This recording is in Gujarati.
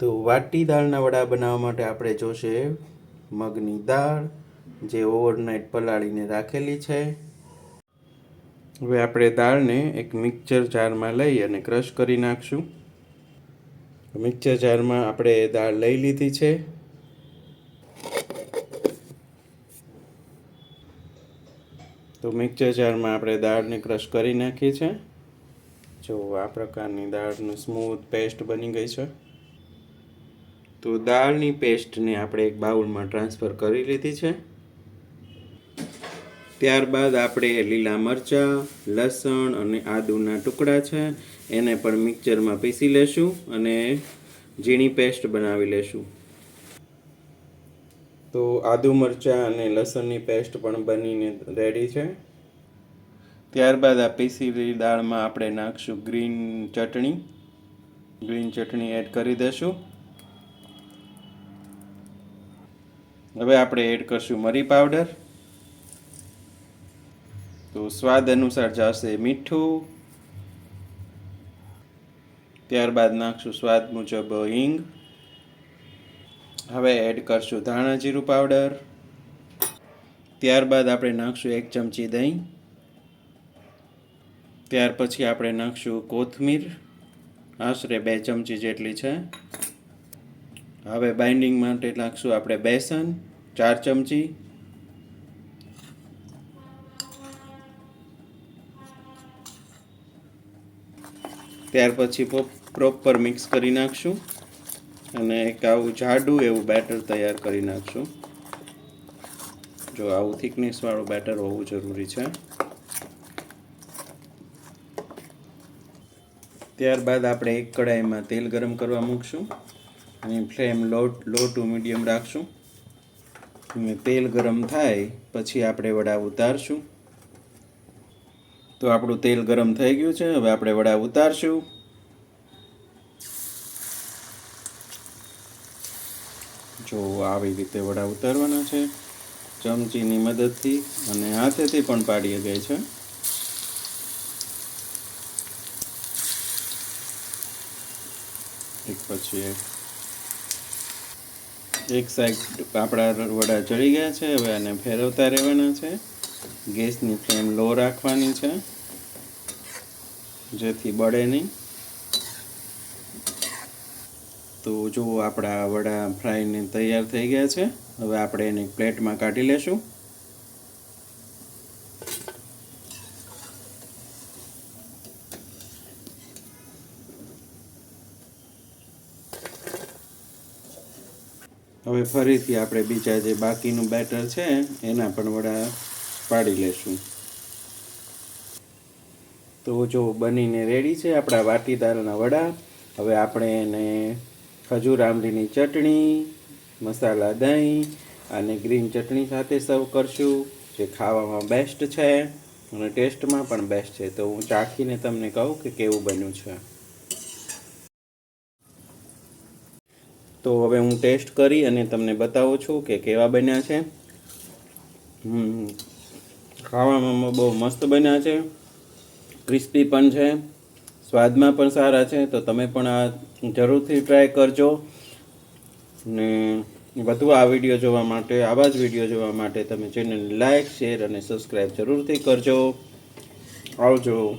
તો વાટી દાળના વડા બનાવવા માટે આપણે જોશે મગની દાળ, જે ઓવરનાઇટ પલાળીને રાખેલી છે. હવે આપણે દાળને એક મિક્સર જારમાં લઈ અને ક્રશ કરી નાખશું. મિક્સર જારમાં આપણે દાળ લઈ લીધી છે. તો મિક્સર જારમાં આપણે દાળને ક્રશ કરી નાખી છે. જો આ પ્રકારની દાળનું સ્મૂથ પેસ્ટ બની ગઈ છે. તો દાળની પેસ્ટને આપણે એક બાઉલમાં ટ્રાન્સફર કરી લીધી છે. ત્યારબાદ આપણે લીલા મરચાં, લસણ અને આદુના ટુકડા છે, એને પણ મિક્સરમાં પીસી લેશું અને ઝીણી પેસ્ટ બનાવી લેશું. તો આદુ મરચાં અને લસણની પેસ્ટ પણ બનીને રેડી છે. ત્યારબાદ આ પીસીલી દાળમાં આપણે નાખશું green chutney. Green chutney add કરી દઈશું હવે આપણે એડ કરશું મરી પાવડર તો સ્વાદ અનુસાર જશે મીઠું. ત્યારબાદ નાખશું સ્વાદ મુજબ હિંગ. હવે એડ કરશું ધાણા જીરું પાવડર ત્યારબાદ આપણે નાખશું એક ચમચી દહીં. ત્યાર પછી આપણે નાખશું કોથમીર. આશરે બે ચમચી જેટલી છે. હવે બાઇન્ડિંગ માટે નાખશું આપણે બેસન, ચાર ચમચી. ત્યાર પછી પ્રોપર મિક્સ કરી નાખશું. અને એક આવું જાડું એવું બેટર તૈયાર કરી નાખશું. જો આવું થિકનેસવાળું બેટર હોવું જરૂરી છે. ત્યારબાદ આપણે એક કડાઈમાં તેલ ગરમ કરવા મૂકશું. અને flame low low to medium રાખશું. અને તેલ ગરમ થાય, પછી આપણે વડા ઉતારશું. તો આપણું તેલ ગરમ થઈ ગયું છે, હવે આપણે વડા ઉતારશું. જો આવી રીતે વડા ઉતારવાના છે, ચમચીની મદદથી અને હાથેથી પણ પાડી શકાય છે. એક પછી એક. એક સાઈડ આપણા વડા ચડી ગયા છે, હવે આને ફેરવતા રહેવાના છે. ગેસની ફ્લેમ લો રાખવાની છે. જેથી બળે નહીં. તો જો આપણા વડા ફ્રાઈને તૈયાર થઈ ગયા છે. હવે આપણે એને પ્લેટમાં કાઢી લેશું. હવે ફરીથી આપણે બીજા જે બાકીનું બેટર છે, એના પણ વડા પાડી લેશું. તો જો બનીને રેડી છે આપણા વાટીદારના વડા, હવે આપણે એને ખજૂર આંબલીની ચટણી, મસાલા દહીં અને ગ્રીન ચટણી સાથે સર્વ કરશું, જે ખાવામાં બેસ્ટ છે અને ટેસ્ટમાં પણ બેસ્ટ છે. તો હું ચાખીને તમને કહું કે કેવું બન્યું છે. તો હવે હું ટેસ્ટ કરી અને તમને બતાવું છું કે કેવા બન્યા છે. ખાવામાં બહુ મસ્ત બન્યા છે. ક્રિસ્પી પણ છે. સ્વાદમાં પણ સારા છે. તો તમે પણ આ જરૂરથી ટ્રાય કરજો. ને વધુ આ વીડિયો જોવા માટે, આવા જ વીડિયો જોવા માટે તમે ચેનલને લાઈક શેર અને સબસ્ક્રાઈબ જરૂરથી કરજો. આવજો.